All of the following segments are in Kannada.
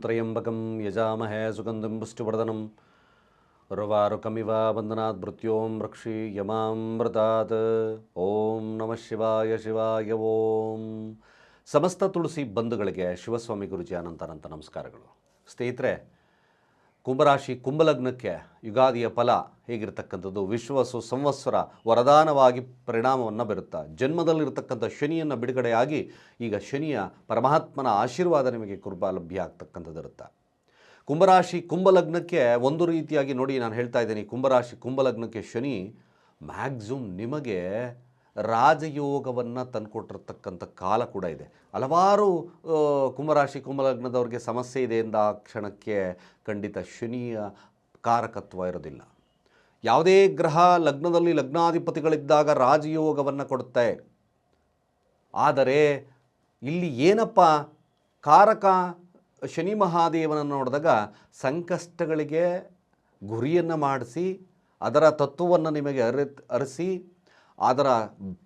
ತ್ರಯಂಬಕಂ ಯಜಾಮಹೇ ಸುಗಂಧಂ ಪುಷ್ಟಿವರ್ಧನಂ ರುವಾರುಕಮಿವ ಬಂಧನಾತ್ ಮೃತ್ಯೋಂ ರಕ್ಷಿ ಯಮಾಮೃತಾತ್ ಓಂ ನಮಃ ಶಿವಾಯ ಶಿವಾಯ ಓಂ ಸಮಸ್ತ ತುಳಸಿ ಬಂಧುಗಳಿಗೆ ಶಿವಸ್ವಾಮಿ ಗುರುಜಿ ಅನಂತ ನಮಸ್ಕಾರಗಳು. ಸ್ನೇಹಿತರೆ ಕುಂಭರಾಶಿ ಕುಂಭಲಗ್ನಕ್ಕೆ ಯುಗಾದಿಯ ಫಲ ಹೇಗಿರ್ತಕ್ಕಂಥದ್ದು? ವಿಶ್ವಸು ಸಂವತ್ಸರ ವರದಾನವಾಗಿ ಪರಿಣಾಮವನ್ನು ಬೀರುತ್ತಾ? ಜನ್ಮದಲ್ಲಿರತಕ್ಕಂಥ ಶನಿಯನ್ನು ಬಿಡುಗಡೆಯಾಗಿ ಈಗ ಶನಿಯ ಪರಮಾತ್ಮನ ಆಶೀರ್ವಾದ ನಿಮಗೆ ಕುರುಬ ಲಭ್ಯ ಆಗ್ತಕ್ಕಂಥದ್ದಿರುತ್ತೆ. ಕುಂಭರಾಶಿ ಕುಂಭಲಗ್ನಕ್ಕೆ ಒಂದು ರೀತಿಯಾಗಿ ನೋಡಿ ನಾನು ಹೇಳ್ತಾ ಇದ್ದೀನಿ. ಕುಂಭರಾಶಿ ಕುಂಭಲಗ್ನಕ್ಕೆ ಶನಿ ಮ್ಯಾಕ್ಸಿಮಮ್ ನಿಮಗೆ ರಾಜಯೋಗವನ್ನು ತಂದುಕೊಟ್ಟಿರ್ತಕ್ಕಂಥ ಕಾಲ ಕೂಡ ಇದೆ. ಹಲವಾರು ಕುಂಭರಾಶಿ ಕುಂಭಲಗ್ನದವ್ರಿಗೆ ಸಮಸ್ಯೆ ಇದೆ ಎಂದ ಆ ಕ್ಷಣಕ್ಕೆ ಖಂಡಿತ ಶನಿಯ ಕಾರಕತ್ವ ಇರೋದಿಲ್ಲ. ಯಾವುದೇ ಗ್ರಹ ಲಗ್ನದಲ್ಲಿ ಲಗ್ನಾಧಿಪತಿಗಳಿದ್ದಾಗ ರಾಜಯೋಗವನ್ನು ಕೊಡುತ್ತೆ. ಆದರೆ ಇಲ್ಲಿ ಏನಪ್ಪ? ಕಾರಕ ಶನಿ ಮಹಾದೇವನನ್ನು ನೋಡಿದಾಗ ಸಂಕಷ್ಟಗಳಿಗೆ ಗುರಿಯನ್ನು ಮಾಡಿಸಿ, ಅದರ ತತ್ವವನ್ನು ನಿಮಗೆ ಅರಿ ಅರಿಸಿ ಅದರ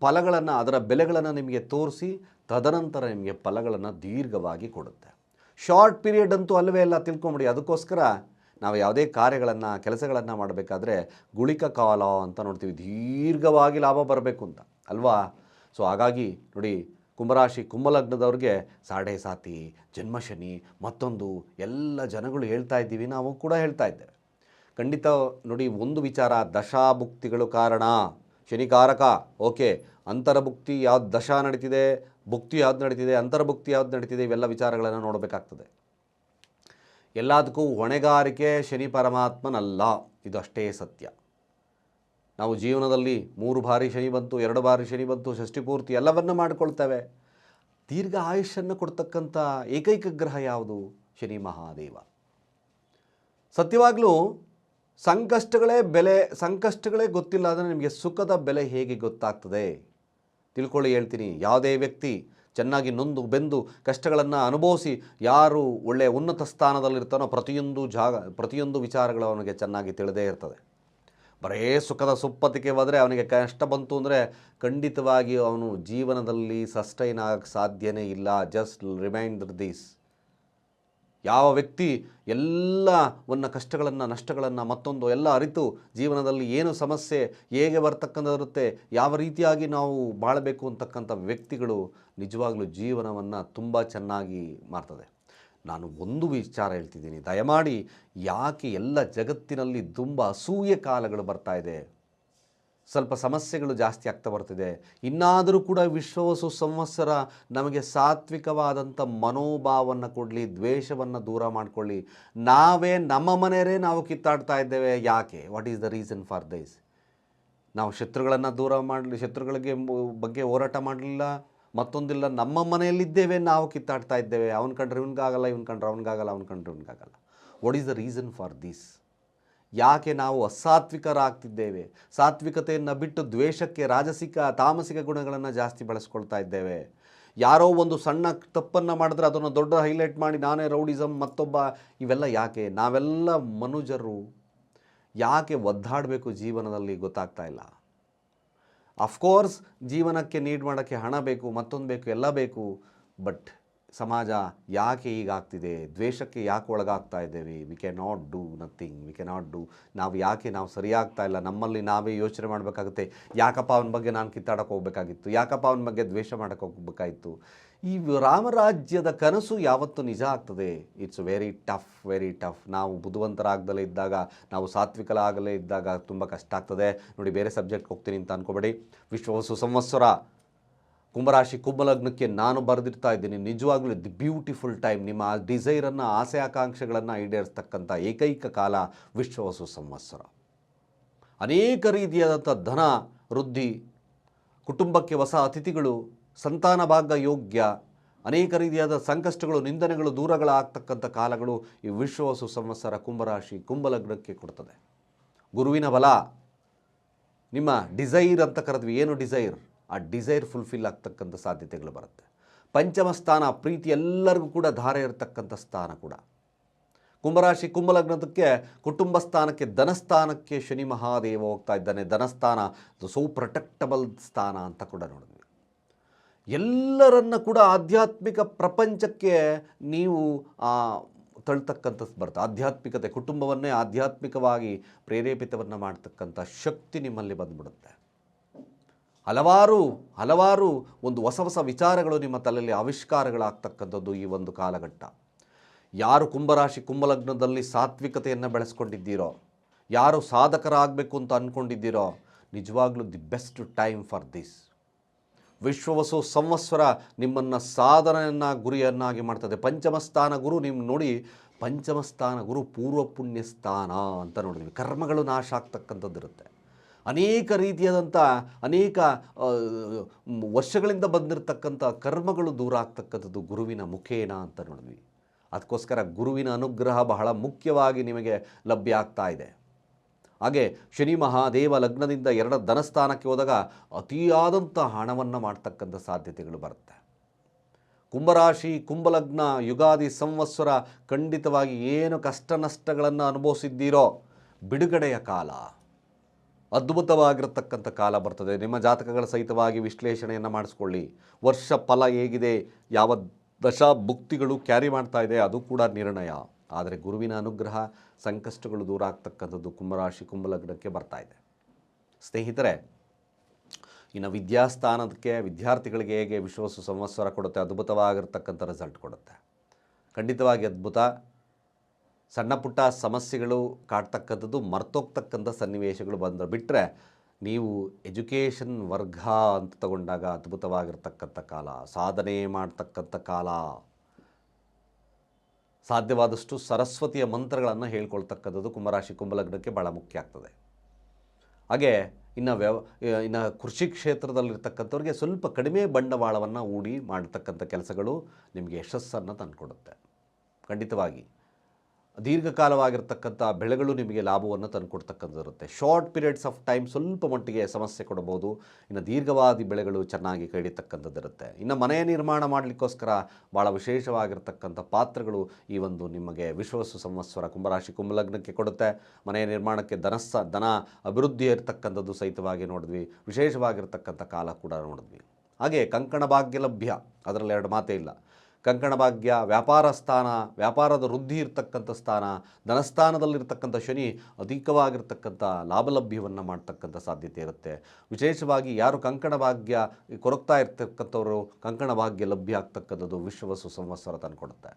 ಫಲಗಳನ್ನು, ಅದರ ಬೆಲೆಗಳನ್ನು ನಿಮಗೆ ತೋರಿಸಿ, ತದನಂತರ ನಿಮಗೆ ಫಲಗಳನ್ನು ದೀರ್ಘವಾಗಿ ಕೊಡುತ್ತೆ. ಶಾರ್ಟ್ ಪೀರಿಯಡ್ ಅಂತೂ ಅಲ್ಲವೇ ಎಲ್ಲ ತಿಳ್ಕೊಂಬಿಡಿ. ಅದಕ್ಕೋಸ್ಕರ ನಾವು ಯಾವುದೇ ಕಾರ್ಯಗಳನ್ನು, ಕೆಲಸಗಳನ್ನು ಮಾಡಬೇಕಾದ್ರೆ ಗುಳಿಕ ಕಾಲ ಅಂತ ನೋಡ್ತೀವಿ. ದೀರ್ಘವಾಗಿ ಲಾಭ ಬರಬೇಕು ಅಂತ, ಅಲ್ವಾ? ಸೊ ಹಾಗಾಗಿ ನೋಡಿ, ಕುಂಭರಾಶಿ ಕುಂಭಲಗ್ನದವ್ರಿಗೆ ಸಾಡೆ ಸಾತಿ, ಜನ್ಮಶನಿ, ಮತ್ತೊಂದು ಎಲ್ಲ ಜನಗಳು ಹೇಳ್ತಾ ಇದ್ದೀವಿ, ನಾವು ಕೂಡ ಹೇಳ್ತಾ ಇದ್ದೇವೆ. ಖಂಡಿತ ನೋಡಿ, ಒಂದು ವಿಚಾರ, ದಶಾಭುಕ್ತಿಗಳು ಕಾರಣ. ಶನಿಕಾರಕ ಓಕೆ, ಅಂತರಭುಕ್ತಿ ಯಾವ್ದು ದಶಾ ನಡೀತಿದೆ, ಭುಕ್ತಿ ಯಾವ್ದು ನಡೀತಿದೆ, ಅಂತರ್ಭುಕ್ತಿ ಯಾವ್ದು ನಡೀತಿದೆ, ಇವೆಲ್ಲ ವಿಚಾರಗಳನ್ನು ನೋಡಬೇಕಾಗ್ತದೆ. ಎಲ್ಲದಕ್ಕೂ ಹೊಣೆಗಾರಿಕೆ ಶನಿ ಪರಮಾತ್ಮನಲ್ಲ, ಇದು ಅಷ್ಟೇ ಸತ್ಯ. ನಾವು ಜೀವನದಲ್ಲಿ ಮೂರು ಬಾರಿ ಶನಿ ಬಂತು, ಎರಡು ಬಾರಿ ಶನಿ ಬಂತು, ಷಷ್ಠಿ ಪೂರ್ತಿ ಎಲ್ಲವನ್ನು ಮಾಡಿಕೊಳ್ತೇವೆ. ದೀರ್ಘ ಆಯುಷ್ಯನ್ನು ಕೊಡ್ತಕ್ಕಂಥ ಏಕೈಕ ಗ್ರಹ ಯಾವುದು? ಶನಿ ಮಹಾದೇವ. ಸತ್ಯವಾಗಲೂ ಸಂಕಷ್ಟಗಳೇ ಬೆಲೆ, ಸಂಕಷ್ಟಗಳೇ ಗೊತ್ತಿಲ್ಲ ಅಂದರೆ ನಿಮಗೆ ಸುಖದ ಬೆಲೆ ಹೇಗೆ ಗೊತ್ತಾಗ್ತದೆ? ತಿಳ್ಕೊಳ್ಳಿ, ಹೇಳ್ತೀನಿ. ಯಾವುದೇ ವ್ಯಕ್ತಿ ಚೆನ್ನಾಗಿ ನೊಂದು, ಬೆಂದು ಕಷ್ಟಗಳನ್ನು ಅನುಭವಿಸಿ ಯಾರು ಒಳ್ಳೆಯ ಉನ್ನತ ಸ್ಥಾನದಲ್ಲಿರ್ತಾನೋ ಪ್ರತಿಯೊಂದು ಜಾಗ, ಪ್ರತಿಯೊಂದು ವಿಚಾರಗಳು ಅವನಿಗೆ ಚೆನ್ನಾಗಿ ತಿಳಿದೇ ಇರ್ತದೆ. ಬರೇ ಸುಖದ ಸುಪ್ಪತ್ತಿಗೆ ಹೋದರೆ ಅವನಿಗೆ ಕಷ್ಟ ಬಂತು ಅಂದರೆ ಖಂಡಿತವಾಗಿ ಅವನು ಜೀವನದಲ್ಲಿ ಸಸ್ಟೈನ್ ಆಗಕ್ಕೆ ಸಾಧ್ಯನೇ ಇಲ್ಲ. ಜಸ್ಟ್ ರಿಮೈಂಡರ್ ದಿಸ್ ಯಾವ ವ್ಯಕ್ತಿ ಎಲ್ಲವನ್ನು ಕಷ್ಟಗಳನ್ನು, ನಷ್ಟಗಳನ್ನು ಮತ್ತೊಂದು ಎಲ್ಲ ಅರಿತು ಜೀವನದಲ್ಲಿ ಏನು ಸಮಸ್ಯೆ, ಹೇಗೆ ಬರ್ತಕ್ಕಂಥದಿರುತ್ತೆ ಯಾವ ರೀತಿಯಾಗಿ ನಾವು ಬಾಳಬೇಕು ಅಂತಕ್ಕಂಥ ವ್ಯಕ್ತಿಗಳು ನಿಜವಾಗ್ಲೂ ಜೀವನವನ್ನು ತುಂಬ ಚೆನ್ನಾಗಿ ಮಾಡ್ತದೆ. ನಾನು ಒಂದು ವಿಚಾರ ಹೇಳ್ತಿದ್ದೀನಿ. ದಯಮಾಡಿ ಯಾಕೆ ಎಲ್ಲ ಜಗತ್ತಿನಲ್ಲಿ ತುಂಬ ಅಸೂಯೆ ಕಾಲಗಳು ಬರ್ತಾ ಇದೆ? ಸ್ವಲ್ಪ ಸಮಸ್ಯೆಗಳು ಜಾಸ್ತಿ ಆಗ್ತಾ ಬರ್ತಿದೆ ಇನ್ನಾದರೂ ಕೂಡ ವಿಶ್ವವಸು ಸಂವತ್ಸರ ನಮಗೆ ಸಾತ್ವಿಕವಾದಂಥ ಮನೋಭಾವವನ್ನು ಕೊಡಲಿ, ದ್ವೇಷವನ್ನು ದೂರ ಮಾಡಿಕೊಳ್ಳಿ. ನಾವೇ ನಮ್ಮ ಮನೆಯರೇ ನಾವು ಕಿತ್ತಾಡ್ತಾ ಇದ್ದೇವೆ. ಯಾಕೆ? What is the reason for this ನಾವು ಶತ್ರುಗಳನ್ನು ದೂರ ಮಾಡಲಿ, ಶತ್ರುಗಳಿಗೆ ಬಗ್ಗೆ ಹೋರಾಟ ಮಾಡಲಿಲ್ಲ. ಮತ್ತೊಂದಿಲ್ಲ, ನಮ್ಮ ಮನೆಯಲ್ಲಿದ್ದೇವೆ, ನಾವು ಕಿತ್ತಾಡ್ತಾ ಇದ್ದೇವೆ. ಅವನ ಕಂಡ್ರೆ ಇವನಿಗಾಗಲ್ಲ, ಇವನ್ ಕಂಡ್ರೆ ಅವನಿಗಾಗಲ್ಲ, ಅವನ ಕಂಡ್ರೆ ಇವನಿಗಾಗಲ್ಲ. What is the reason for this ಯಾಕೆ ನಾವು ಅಸಾತ್ವಿಕರಾಗ್ತಿದ್ದೇವೆ? ಸಾತ್ವಿಕತೆಯನ್ನು ಬಿಟ್ಟು ದ್ವೇಷಕ್ಕೆ, ರಾಜಸಿಕ, ತಾಮಸಿಕ ಗುಣಗಳನ್ನು ಜಾಸ್ತಿ ಬಳಸ್ಕೊಳ್ತಾ ಇದ್ದೇವೆ. ಯಾರೋ ಒಂದು ಸಣ್ಣ ತಪ್ಪನ್ನು ಮಾಡಿದ್ರೆ ಅದನ್ನು ದೊಡ್ಡ ಹೈಲೈಟ್ ಮಾಡಿ ನಾನೇ ರೌಡಿಸಮ್ ಮತ್ತೊಬ್ಬ, ಇವೆಲ್ಲ ಯಾಕೆ? ನಾವೆಲ್ಲ ಮನುಜರು. ಯಾಕೆ ಒದ್ದಾಡಬೇಕು ಜೀವನದಲ್ಲಿ ಗೊತ್ತಾಗ್ತಾ ಇಲ್ಲ. ಅಫ್ಕೋರ್ಸ್ ಜೀವನಕ್ಕೆ ನೀಡ್ ಮಾಡೋಕ್ಕೆ ಹಣ ಬೇಕು, ಮತ್ತೊಂದು ಬೇಕು, ಎಲ್ಲ ಬೇಕು ಬಟ್ ಸಮಾಜ ಯಾಕೆ ಹೀಗಾಗ್ತಿದೆ? ದ್ವೇಷಕ್ಕೆ ಯಾಕೆ ಒಳಗಾಗ್ತಾ ಇದ್ದೇವೆ? We cannot do nothing we cannot do ನಾವು ಯಾಕೆ, ನಾವು ಸರಿಯಾಗ್ತಾ ಇಲ್ಲ? ನಮ್ಮಲ್ಲಿ ನಾವೇ ಯೋಚನೆ ಮಾಡಬೇಕಾಗುತ್ತೆ. ಯಾಕಪ್ಪ ಅವನ ಬಗ್ಗೆ ನಾನು ಕಿತ್ತಾಡಕ್ಕೆ ಹೋಗಬೇಕಾಗಿತ್ತು? ಯಾಕಪ್ಪ ಅವನ ಬಗ್ಗೆ ದ್ವೇಷ ಮಾಡೋಕ್ಕೆ ಹೋಗಬೇಕಾಯಿತು ಈ ರಾಮರಾಜ್ಯದ ಕನಸು ಯಾವತ್ತೂ ನಿಜ ಆಗ್ತದೆ? It's very tough very tough ನಾವು ಬುದ್ಧಿವಂತರಾಗದಲ್ಲೇ ಇದ್ದಾಗ, ನಾವು ಸಾತ್ವಿಕಲಾಗಲೇ ಇದ್ದಾಗ ತುಂಬ ಕಷ್ಟ ಆಗ್ತದೆ. ನೋಡಿ, ಬೇರೆ ಸಬ್ಜೆಕ್ಟ್ಗೆ ಹೋಗ್ತೀನಿ ಅಂತ ಅನ್ಕೋಬೇಡಿ. ವಿಶ್ವ ಸಂವತ್ಸರ. ಕುಂಭರಾಶಿ ಕುಂಭಲಗ್ನಕ್ಕೆ ನಾನು ಬರೆದಿರ್ತಾ ಇದ್ದೀನಿ. ನಿಜವಾಗ್ಲೂ ದಿ ಬ್ಯೂಟಿಫುಲ್ ಟೈಮ್. ನಿಮ್ಮ ಡಿಸೈರನ್ನು, ಆಸೆ ಆಕಾಂಕ್ಷೆಗಳನ್ನು ಈಡೇರಿಸ್ತಕ್ಕಂಥ ಏಕೈಕ ಕಾಲ ವಿಶ್ವವಸು ಸಂವತ್ಸರ. ಅನೇಕ ರೀತಿಯಾದಂಥ ಧನ, ವೃದ್ಧಿ, ಕುಟುಂಬಕ್ಕೆ ಹೊಸ ಅತಿಥಿಗಳು, ಸಂತಾನ ಭಾಗ ಯೋಗ್ಯ, ಅನೇಕ ರೀತಿಯಾದ ಸಂಕಷ್ಟಗಳು, ನಿಂದನೆಗಳು ದೂರಗಳಾಗ್ತಕ್ಕಂಥ ಕಾಲಗಳು ಈ ವಿಶ್ವವಸು ಸಂವತ್ಸರ ಕುಂಭರಾಶಿ ಕುಂಭಲಗ್ನಕ್ಕೆ ಕೊಡ್ತದೆ. ಗುರುವಿನ ಬಲ. ನಿಮ್ಮ ಡಿಸೈರ್ ಅಂತ ಕರೆದ್ವಿ. ಏನು ಡಿಸೈರ್? ಆ ಡಿಸೈರ್ ಫುಲ್ಫಿಲ್ ಆಗ್ತಕ್ಕಂಥ ಸಾಧ್ಯತೆಗಳು ಬರುತ್ತೆ. ಪಂಚಮ ಸ್ಥಾನ, ಪ್ರೀತಿ ಎಲ್ಲರಿಗೂ ಕೂಡ ಧಾರೆ ಇರತಕ್ಕಂಥ ಸ್ಥಾನ ಕೂಡ. ಕುಂಭರಾಶಿ, ಕುಂಭಲಗ್ನದಕ್ಕೆ ಕುಟುಂಬ ಸ್ಥಾನಕ್ಕೆ ಧನಸ್ಥಾನಕ್ಕೆ ಶನಿ ಮಹಾದೇವ ಹೋಗ್ತಾ ಇದ್ದಾನೆ. ಧನಸ್ಥಾನ ಸೋ ಪ್ರೊಟೆಕ್ಟಬಲ್ ಸ್ಥಾನ ಅಂತ ಕೂಡ ನೋಡಿದ್ವಿ. ಎಲ್ಲರನ್ನ ಕೂಡ ಆಧ್ಯಾತ್ಮಿಕ ಪ್ರಪಂಚಕ್ಕೆ ನೀವು ತಳ್ತಕ್ಕಂಥದ್ದು ಬರುತ್ತೆ. ಆಧ್ಯಾತ್ಮಿಕತೆ, ಕುಟುಂಬವನ್ನೇ ಆಧ್ಯಾತ್ಮಿಕವಾಗಿ ಪ್ರೇರೇಪಿತವನ್ನು ಮಾಡ್ತಕ್ಕಂಥ ಶಕ್ತಿ ನಿಮ್ಮಲ್ಲಿ ಬಂದ್ಬಿಡುತ್ತೆ. ಹಲವಾರು ಹಲವಾರು ಒಂದು ಹೊಸ ಹೊಸ ವಿಚಾರಗಳು ನಿಮ್ಮ ತಲೆಯಲ್ಲಿ ಆವಿಷ್ಕಾರಗಳಾಗ್ತಕ್ಕಂಥದ್ದು ಈ ಒಂದು ಕಾಲಘಟ್ಟ. ಯಾರು ಕುಂಭರಾಶಿ ಕುಂಭಲಗ್ನದಲ್ಲಿ ಸಾತ್ವಿಕತೆಯನ್ನು ಬೆಳೆಸ್ಕೊಂಡಿದ್ದೀರೋ, ಯಾರು ಸಾಧಕರಾಗಬೇಕು ಅಂತ ಅಂದ್ಕೊಂಡಿದ್ದೀರೋ ನಿಜವಾಗ್ಲೂ the best time for this. Vishwavasu ಸಂವತ್ಸರ ನಿಮ್ಮನ್ನು ಸಾಧನೆಯನ್ನ, ಗುರಿಯನ್ನಾಗಿ ಮಾಡ್ತದೆ. ಪಂಚಮಸ್ಥಾನ ಗುರು ನಿಮ್ಮ ನೋಡಿ, ಪಂಚಮಸ್ಥಾನ ಗುರು ಪೂರ್ವ ಪುಣ್ಯ ಸ್ಥಾನ ಅಂತ ನೋಡಿದ್ವಿ. ಕರ್ಮಗಳು ನಾಶ ಆಗ್ತಕ್ಕಂಥದ್ದು ಇರುತ್ತೆ ಅನೇಕ ರೀತಿಯಾದಂಥ ಅನೇಕ ವರ್ಷಗಳಿಂದ ಬಂದಿರತಕ್ಕಂಥ ಕರ್ಮಗಳು ದೂರ ಆಗ್ತಕ್ಕಂಥದ್ದು ಗುರುವಿನ ಮುಖೇನ ಅಂತ ನೋಡಿದ್ವಿ. ಅದಕ್ಕೋಸ್ಕರ ಗುರುವಿನ ಅನುಗ್ರಹ ಬಹಳ ಮುಖ್ಯವಾಗಿ ನಿಮಗೆ ಲಭ್ಯ ಆಗ್ತಾ ಇದೆ. ಹಾಗೆ ಶನಿ ಮಹಾದೇವ ಲಗ್ನದಿಂದ ಎರಡ ಧನಸ್ಥಾನಕ್ಕೆ ಹೋದಾಗ ಅತಿಯಾದಂಥ ಹಣವನ್ನು ಮಾಡ್ತಕ್ಕಂಥ ಸಾಧ್ಯತೆಗಳು ಬರುತ್ತೆ. ಕುಂಭರಾಶಿ, ಕುಂಭಲಗ್ನ, ಯುಗಾದಿ, ಸಂವತ್ಸರ ಖಂಡಿತವಾಗಿ ಏನು ಕಷ್ಟ ನಷ್ಟಗಳನ್ನು ಅನುಭವಿಸಿದ್ದೀರೋ ಬಿಡುಗಡೆಯ ಕಾಲ. ಅದ್ಭುತವಾಗಿರತಕ್ಕಂಥ ಕಾಲ ಬರ್ತದೆ. ನಿಮ್ಮ ಜಾತಕಗಳ ಸಹಿತವಾಗಿ ವಿಶ್ಲೇಷಣೆಯನ್ನು ಮಾಡಿಸ್ಕೊಳ್ಳಿ. ವರ್ಷ ಫಲ ಹೇಗಿದೆ? ಯಾವ ದಶಾ ಭುಕ್ತಿಗಳು ಕ್ಯಾರಿ ಮಾಡ್ತಾ ಇದೆ? ಅದು ಕೂಡ ನಿರ್ಣಯ. ಆದರೆ ಗುರುವಿನ ಅನುಗ್ರಹ ಸಂಕಷ್ಟಗಳು ದೂರ ಆಗ್ತಕ್ಕಂಥದ್ದು ಕುಂಭರಾಶಿ ಕುಂಭಲಗ್ನಕ್ಕೆ ಬರ್ತಾ ಇದೆ. ಸ್ನೇಹಿತರೆ, ಇನ್ನು ವಿದ್ಯಾಸ್ಥಾನಕ್ಕೆ ವಿದ್ಯಾರ್ಥಿಗಳಿಗೆ ಹೇಗೆ ವಿಶ್ವಾಸ ಸಂವತ್ಸರ ಕೊಡುತ್ತೆ? ಅದ್ಭುತವಾಗಿರ್ತಕ್ಕಂಥ ರಿಸಲ್ಟ್ ಕೊಡುತ್ತೆ. ಖಂಡಿತವಾಗಿ ಅದ್ಭುತ. ಸಣ್ಣ ಪುಟ್ಟ ಸಮಸ್ಯೆಗಳು ಕಾಡ್ತಕ್ಕಂಥದ್ದು, ಮರ್ತೋಗ್ತಕ್ಕಂಥ ಸನ್ನಿವೇಶಗಳು ಬಂದು ಬಿಟ್ಟರೆ ನೀವು ಎಜುಕೇಷನ್ ವರ್ಗ ಅಂತ ತಗೊಂಡಾಗ ಅದ್ಭುತವಾಗಿರ್ತಕ್ಕಂಥ ಕಾಲ, ಸಾಧನೆ ಮಾಡ್ತಕ್ಕಂಥ ಕಾಲ. ಸಾಧ್ಯವಾದಷ್ಟು ಸರಸ್ವತಿಯ ಮಂತ್ರಗಳನ್ನು ಹೇಳ್ಕೊಳ್ತಕ್ಕಂಥದ್ದು ಕುಂಭರಾಶಿ ಕುಂಭಲಗ್ನಕ್ಕೆ ಭಾಳ ಮುಖ್ಯ ಆಗ್ತದೆ. ಹಾಗೆ ಇನ್ನು ವ್ಯವ, ಇನ್ನು ಕೃಷಿ ಕ್ಷೇತ್ರದಲ್ಲಿರ್ತಕ್ಕಂಥವ್ರಿಗೆ ಸ್ವಲ್ಪ ಕಡಿಮೆ ಬಂಡವಾಳವನ್ನು ಹೂಡಿ ಮಾಡತಕ್ಕಂಥ ಕೆಲಸಗಳು ನಿಮಗೆ ಯಶಸ್ಸನ್ನು ತಂದುಕೊಡುತ್ತೆ. ಖಂಡಿತವಾಗಿ. ದೀರ್ಘಕಾಲವಾಗಿರ್ತಕ್ಕಂಥ ಬೆಳೆಗಳು ನಿಮಗೆ ಲಾಭವನ್ನು ತಂದುಕೊಡ್ತಕ್ಕಂಥದ್ದು ಶಾರ್ಟ್ ಪೀರಿಯಡ್ಸ್ ಆಫ್ ಟೈಮ್ ಸ್ವಲ್ಪ ಮಟ್ಟಿಗೆ ಸಮಸ್ಯೆ ಕೊಡಬಹುದು. ಇನ್ನು ದೀರ್ಘವಾದಿ ಬೆಳೆಗಳು ಚೆನ್ನಾಗಿ ಕಡಿತಕ್ಕಂಥದ್ದು ಇರುತ್ತೆ ಇನ್ನು ಮನೆಯ ನಿರ್ಮಾಣ ಮಾಡಲಿಕ್ಕೋಸ್ಕರ ಭಾಳ ವಿಶೇಷವಾಗಿರ್ತಕ್ಕಂಥ ಪಾತ್ರಗಳು ಈ ಒಂದು ನಿಮಗೆ ವಿಶ್ವವಸ್ತು ಸಂವತ್ಸರ ಕುಂಭರಾಶಿ ಕುಂಭಲಗ್ನಕ್ಕೆ ಕೊಡುತ್ತೆ. ಮನೆಯ ನಿರ್ಮಾಣಕ್ಕೆ ಧನಸ್ಸ, ಧನ ಅಭಿವೃದ್ಧಿ ಇರತಕ್ಕಂಥದ್ದು ಸಹಿತವಾಗಿ ನೋಡಿದ್ವಿ. ವಿಶೇಷವಾಗಿರ್ತಕ್ಕಂಥ ಕಾಲ ಕೂಡ ನೋಡಿದ್ವಿ. ಹಾಗೆ ಕಂಕಣ ಭಾಗ್ಯ ಲಭ್ಯ ಅದರಲ್ಲಿ ಎರಡು ಮಾತೇ ಇಲ್ಲ. ಕಂಕಣ ಭಾಗ್ಯ ವ್ಯಾಪಾರ ಸ್ಥಾನ, ವ್ಯಾಪಾರದ ವೃದ್ಧಿ ಇರತಕ್ಕಂಥ ಸ್ಥಾನ, ಧನಸ್ಥಾನದಲ್ಲಿರ್ತಕ್ಕಂಥ ಶನಿ ಅಧಿಕವಾಗಿರ್ತಕ್ಕಂಥ ಲಾಭಲಭ್ಯವನ್ನು ಮಾಡ್ತಕ್ಕಂಥ ಸಾಧ್ಯತೆ ಇರುತ್ತೆ. ವಿಶೇಷವಾಗಿ ಯಾರು ಕಂಕಣ ಭಾಗ್ಯ ಕೊರಗ್ತಾ ಇರ್ತಕ್ಕಂಥವರು ಕಂಕಣ ಭಾಗ್ಯ ಲಭ್ಯ ಆಗ್ತಕ್ಕಂಥದ್ದು ವಿಶ್ವವಸು ಸಂವತ್ಸರ ತಂದುಕೊಡುತ್ತೆ.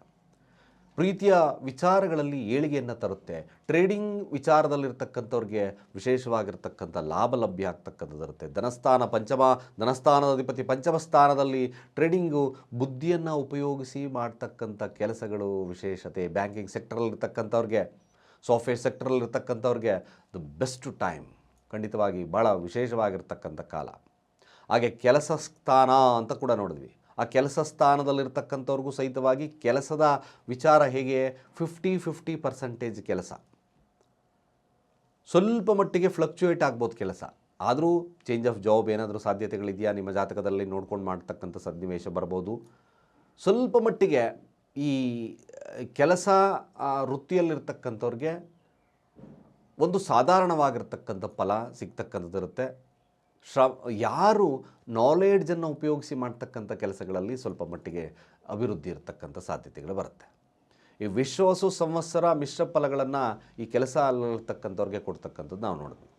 ಪ್ರೀತಿಯ ವಿಚಾರಗಳಲ್ಲಿ ಏಳಿಗೆಯನ್ನು ತರುತ್ತೆ. ಟ್ರೇಡಿಂಗ್ ವಿಚಾರದಲ್ಲಿರ್ತಕ್ಕಂಥವ್ರಿಗೆ ವಿಶೇಷವಾಗಿರ್ತಕ್ಕಂಥ ಲಾಭ ಲಭ್ಯ ಆಗ್ತಕ್ಕಂಥದ್ದು ಇರುತ್ತೆ. ಧನಸ್ಥಾನ ಪಂಚಮ, ಧನಸ್ಥಾನದ ಅಧಿಪತಿ ಪಂಚಮ ಸ್ಥಾನದಲ್ಲಿ ಟ್ರೇಡಿಂಗು ಬುದ್ಧಿಯನ್ನು ಉಪಯೋಗಿಸಿ ಮಾಡ್ತಕ್ಕಂಥ ಕೆಲಸಗಳು ವಿಶೇಷತೆ. ಬ್ಯಾಂಕಿಂಗ್ ಸೆಕ್ಟರಲ್ಲಿರ್ತಕ್ಕಂಥವ್ರಿಗೆ, ಸಾಫ್ಟ್ವೇರ್ ಸೆಕ್ಟರಲ್ಲಿರ್ತಕ್ಕಂಥವ್ರಿಗೆ ದ ಬೆಸ್ಟ್ ಟೈಮ್ ಖಂಡಿತವಾಗಿ ಭಾಳ ವಿಶೇಷವಾಗಿರ್ತಕ್ಕಂಥ ಕಾಲ. ಹಾಗೆ ಕೆಲಸ ಸ್ಥಾನ ಅಂತ ಕೂಡ ನೋಡಿದ್ವಿ. ಆ ಕೆಲಸ ಸ್ಥಾನದಲ್ಲಿರ್ತಕ್ಕಂಥವ್ರಿಗೂ ಸಹಿತವಾಗಿ ಕೆಲಸದ ವಿಚಾರ ಹೇಗೆ? ಫಿಫ್ಟಿ ಫಿಫ್ಟಿ ಪರ್ಸೆಂಟೇಜ್ ಕೆಲಸ. ಸ್ವಲ್ಪ ಮಟ್ಟಿಗೆ ಫ್ಲಕ್ಚುಯೇಟ್ ಆಗ್ಬೋದು ಕೆಲಸ. ಆದರೂ ಚೇಂಜ್ ಆಫ್ ಜಾಬ್ ಏನಾದರೂ ಸಾಧ್ಯತೆಗಳಿದೆಯಾ? ನಿಮ್ಮ ಜಾತಕದಲ್ಲಿ ನೋಡ್ಕೊಂಡು ಮಾಡ್ತಕ್ಕಂಥ ಸನ್ನಿವೇಶ ಬರ್ಬೋದು. ಸ್ವಲ್ಪ ಮಟ್ಟಿಗೆ ಈ ಕೆಲಸ ವೃತ್ತಿಯಲ್ಲಿರ್ತಕ್ಕಂಥವ್ರಿಗೆ ಒಂದು ಸಾಧಾರಣವಾಗಿರ್ತಕ್ಕಂಥ ಫಲ ಸಿಗ್ತಕ್ಕಂಥದ್ದು ಶ್ರ, ಯಾರು ನಾಲೆಡ್ಜನ್ನು ಉಪಯೋಗಿಸಿ ಮಾಡ್ತಕ್ಕಂಥ ಕೆಲಸಗಳಲ್ಲಿ ಸ್ವಲ್ಪ ಮಟ್ಟಿಗೆ ಅಭಿವೃದ್ಧಿ ಇರತಕ್ಕಂಥ ಸಾಧ್ಯತೆಗಳು ಬರುತ್ತೆ. ಈ ವಿಶ್ವಾಸು ಸಂವತ್ಸರ ಮಿಶ್ರ ಫಲಗಳನ್ನು ಈ ಕೆಲಸ ಅಲ್ಲಿರ್ತಕ್ಕಂಥವ್ರಿಗೆ ಕೊಡ್ತಕ್ಕಂಥದ್ದು ನಾವು ನೋಡಿದ್ವಿ.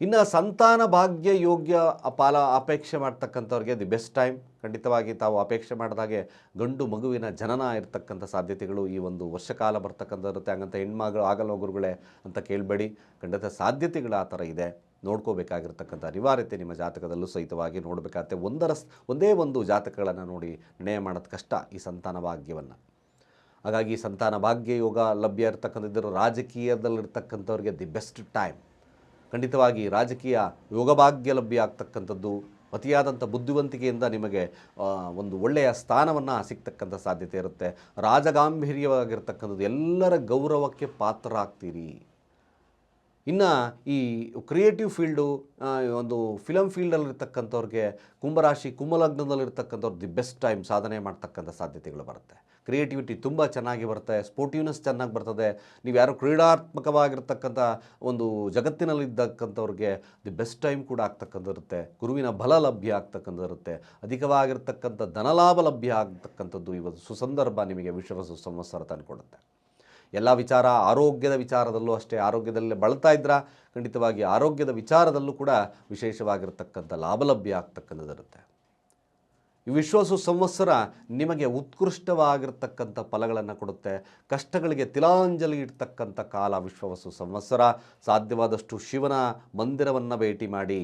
ಇನ್ನು ಸಂತಾನ ಭಾಗ್ಯ ಯೋಗ್ಯ ಅಪಾಲ, ಅಪೇಕ್ಷೆ ಮಾಡ್ತಕ್ಕಂಥವ್ರಿಗೆ ದಿ ಬೆಸ್ಟ್ ಟೈಮ್. ಖಂಡಿತವಾಗಿ ತಾವು ಅಪೇಕ್ಷೆ ಮಾಡಿದಾಗೆ ಗಂಡು ಮಗುವಿನ ಜನನ ಇರತಕ್ಕಂಥ ಸಾಧ್ಯತೆಗಳು ಈ ಒಂದು ವರ್ಷಕಾಲ ಬರ್ತಕ್ಕಂಥ ಇರುತ್ತೆ ಹಾಗಂತ ಹೆಣ್ಮಗಳು ಆಗಲ್ಲ ಗುರುಗಳೇ ಅಂತ ಕೇಳಬೇಡಿ. ಖಂಡಿತ ಸಾಧ್ಯತೆಗಳು ಆ ಥರ ಇದೆ. ನೋಡ್ಕೋಬೇಕಾಗಿರ್ತಕ್ಕಂಥ ಅನಿವಾರ್ಯತೆ ನಿಮ್ಮ ಜಾತಕದಲ್ಲೂ ಸಹಿತವಾಗಿ ನೋಡಬೇಕಾಗತ್ತೆ. ಒಂದರ ಒಂದೇ ಒಂದು ಜಾತಕಗಳನ್ನು ನೋಡಿ ನಿರ್ಣಯ ಮಾಡೋದು ಕಷ್ಟ ಈ ಸಂತಾನ ಭಾಗ್ಯವನ್ನು. ಹಾಗಾಗಿ ಸಂತಾನ ಭಾಗ್ಯ ಯೋಗ ಲಭ್ಯ ಇರತಕ್ಕಂಥದ್ದು ರಾಜಕೀಯದಲ್ಲಿರ್ತಕ್ಕಂಥವ್ರಿಗೆ ದಿ ಬೆಸ್ಟ್ ಟೈಮ್. ಖಂಡಿತವಾಗಿ ರಾಜಕೀಯ ಯೋಗಭಾಗ್ಯ ಲಭ್ಯ ಆಗ್ತಕ್ಕಂಥದ್ದು ಅತಿಯಾದಂಥ ಬುದ್ಧಿವಂತಿಕೆಯಿಂದ ನಿಮಗೆ ಒಂದು ಒಳ್ಳೆಯ ಸ್ಥಾನವನ್ನು ಸಿಗ್ತಕ್ಕಂಥ ಸಾಧ್ಯತೆ ಇರುತ್ತೆ. ರಾಜಗಾಂಭೀರ್ಯವಾಗಿರ್ತಕ್ಕಂಥದ್ದು ಎಲ್ಲರ ಗೌರವಕ್ಕೆ ಪಾತ್ರರಾಗ್ತೀರಿ. ಇನ್ನು ಈ ಕ್ರಿಯೇಟಿವ್ ಫೀಲ್ಡು ಒಂದು ಫಿಲಮ್ ಫೀಲ್ಡಲ್ಲಿರ್ತಕ್ಕಂಥವ್ರಿಗೆ ಕುಂಭರಾಶಿ, ಕುಂಭಲಗ್ನದಲ್ಲಿರ್ತಕ್ಕಂಥವ್ರು ದಿ ಬೆಸ್ಟ್ ಟೈಮ್ ಸಾಧನೆ ಮಾಡ್ತಕ್ಕಂಥ ಸಾಧ್ಯತೆಗಳು ಬರುತ್ತೆ. ಕ್ರಿಯೇಟಿವಿಟಿ ತುಂಬ ಚೆನ್ನಾಗಿ ಬರುತ್ತೆ ಸ್ಪೋರ್ಟಿವ್ನೆಸ್ ಚೆನ್ನಾಗಿ ಬರ್ತದೆ. ನೀವು ಯಾರು ಕ್ರೀಡಾತ್ಮಕವಾಗಿರ್ತಕ್ಕಂಥ ಒಂದು ಜಗತ್ತಿನಲ್ಲಿದ್ದಕ್ಕಂಥವ್ರಿಗೆ ದಿ ಬೆಸ್ಟ್ ಟೈಮ್ ಕೂಡ ಆಗ್ತಕ್ಕಂಥದ್ದು ಗುರುವಿನ ಬಲ ಲಭ್ಯ ಆಗ್ತಕ್ಕಂಥದ್ದಿರುತ್ತೆ. ಅಧಿಕವಾಗಿರ್ತಕ್ಕಂಥ ಧನಲಾಭ ಲಭ್ಯ ಆಗ್ತಕ್ಕಂಥದ್ದು ಇವತ್ತು ಸುಸಂದರ್ಭ ನಿಮಗೆ ವಿಶ್ವ ಸಂವತ್ಸರ ತಂದುಕೊಡುತ್ತೆ. ಎಲ್ಲ ವಿಚಾರ ಆರೋಗ್ಯದ ವಿಚಾರದಲ್ಲೂ ಅಷ್ಟೇ, ಆರೋಗ್ಯದಲ್ಲೇ ಬಳಲ್ತಾ ಇದ್ರ, ಖಂಡಿತವಾಗಿ ಆರೋಗ್ಯದ ವಿಚಾರದಲ್ಲೂ ಕೂಡ ವಿಶೇಷವಾಗಿರ್ತಕ್ಕಂಥ ಲಾಭಲಭ್ಯ ಆಗ್ತಕ್ಕಂಥದ್ದಿರುತ್ತೆ. ಈ ವಿಶ್ವಾಸು ಸಂವತ್ಸರ ನಿಮಗೆ ಉತ್ಕೃಷ್ಟವಾಗಿರ್ತಕ್ಕಂಥ ಫಲಗಳನ್ನು ಕೊಡುತ್ತೆ. ಕಷ್ಟಗಳಿಗೆ ತಿಲಾಂಜಲಿ ಇಡ್ತಕ್ಕಂಥ ಕಾಲ ವಿಶ್ವವಸು ಸಂವತ್ಸರ. ಸಾಧ್ಯವಾದಷ್ಟು ಶಿವನ ಮಂದಿರವನ್ನು ಭೇಟಿ ಮಾಡಿ,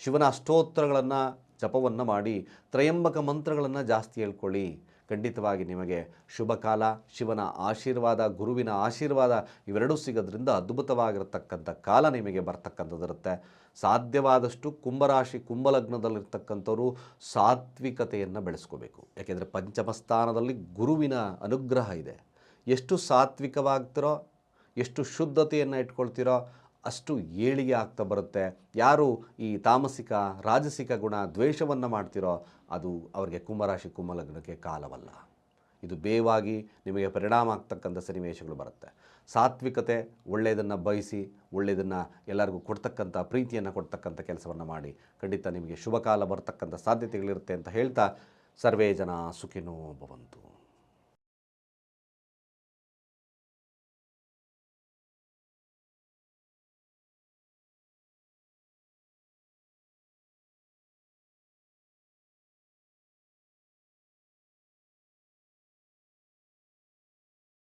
ಶಿವನ ಅಷ್ಟೋತ್ತರಗಳನ್ನು ಜಪವನ್ನು ಮಾಡಿ, ತ್ರಯಂಬಕ ಮಂತ್ರಗಳನ್ನು ಜಾಸ್ತಿ ಹೇಳ್ಕೊಳ್ಳಿ. ಖಂಡಿತವಾಗಿ ನಿಮಗೆ ಶುಭ ಕಾಲ, ಶಿವನ ಆಶೀರ್ವಾದ, ಗುರುವಿನ ಆಶೀರ್ವಾದ ಇವೆರಡೂ ಸಿಗೋದ್ರಿಂದ ಅದ್ಭುತವಾಗಿರತಕ್ಕಂಥ ಕಾಲ ನಿಮಗೆ ಬರ್ತಕ್ಕಂಥದ್ದಿರುತ್ತೆ. ಸಾಧ್ಯವಾದಷ್ಟು ಕುಂಭರಾಶಿ, ಕುಂಭಲಗ್ನದಲ್ಲಿರ್ತಕ್ಕಂಥವ್ರು ಸಾತ್ವಿಕತೆಯನ್ನು ಬೆಳೆಸ್ಕೋಬೇಕು. ಯಾಕೆಂದರೆ ಪಂಚಮ ಸ್ಥಾನದಲ್ಲಿ ಗುರುವಿನ ಅನುಗ್ರಹ ಇದೆ. ಎಷ್ಟು ಸಾತ್ವಿಕವಾಗ್ತಿರೋ, ಎಷ್ಟು ಶುದ್ಧತೆಯನ್ನು ಇಟ್ಕೊಳ್ತಿರೋ ಅಷ್ಟು ಏಳಿಗೆ ಆಗ್ತಾ ಬರುತ್ತೆ. ಯಾರು ಈ ತಾಮಸಿಕ, ರಾಜಸಿಕ ಗುಣ ದ್ವೇಷವನ್ನು ಮಾಡ್ತಿರೋ ಅದು ಅವರಿಗೆ ಕುಂಭರಾಶಿ ಕುಂಭಲಗ್ನಕ್ಕೆ ಕಾಲವಲ್ಲ. ಇದು ಬೇವಾಗಿ ನಿಮಗೆ ಪರಿಣಾಮ ಆಗ್ತಕ್ಕಂಥ ಸನ್ನಿವೇಶಗಳು ಬರುತ್ತೆ. ಸಾತ್ವಿಕತೆ, ಒಳ್ಳೆಯದನ್ನು ಬಯಸಿ, ಒಳ್ಳೆಯದನ್ನು ಎಲ್ಲರಿಗೂ ಕೊಡ್ತಕ್ಕಂಥ, ಪ್ರೀತಿಯನ್ನು ಕೊಡ್ತಕ್ಕಂಥ ಕೆಲಸವನ್ನು ಮಾಡಿ ಖಂಡಿತ ನಿಮಗೆ ಶುಭಕಾಲ ಬರ್ತಕ್ಕಂಥ ಸಾಧ್ಯತೆಗಳಿರುತ್ತೆ ಅಂತ ಹೇಳ್ತಾ ಸರ್ವೇ ಜನ ಸುಖಿನೋ ಭವಂತು.